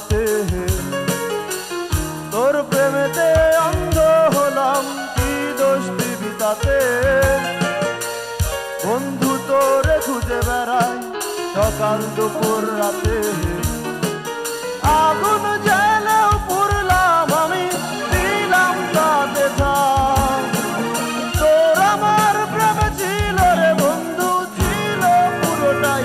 রাতে তোর প্রেমেতে অন্ধ হলাম, কি দোষ দিবি তাতে? বন্ধু তোরে খুঁজে বেড়াই সকাল দুপুর রাতে। আগুন জ্বালেও পুরলাম আমি, দিলাম তাতে তোর আমার প্রেমে ছিল রে বন্ধু, ছিল পুরোটাই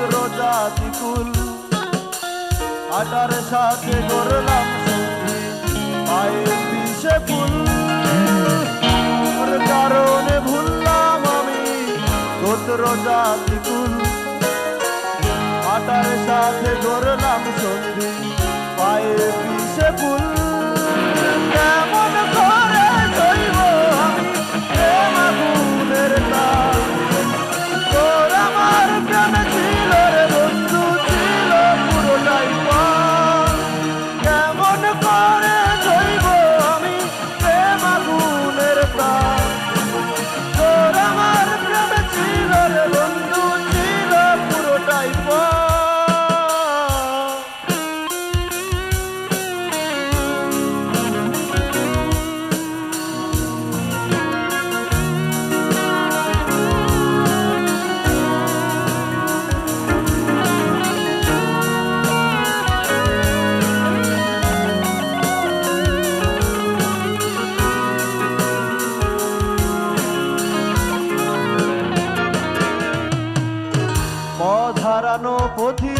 গোত্র জাতি কুল আটার সাথে করলাম সন্ধি পায়ে বিষে ফুল। কারণে ভুললাম আমি জাতি হারানো পথিক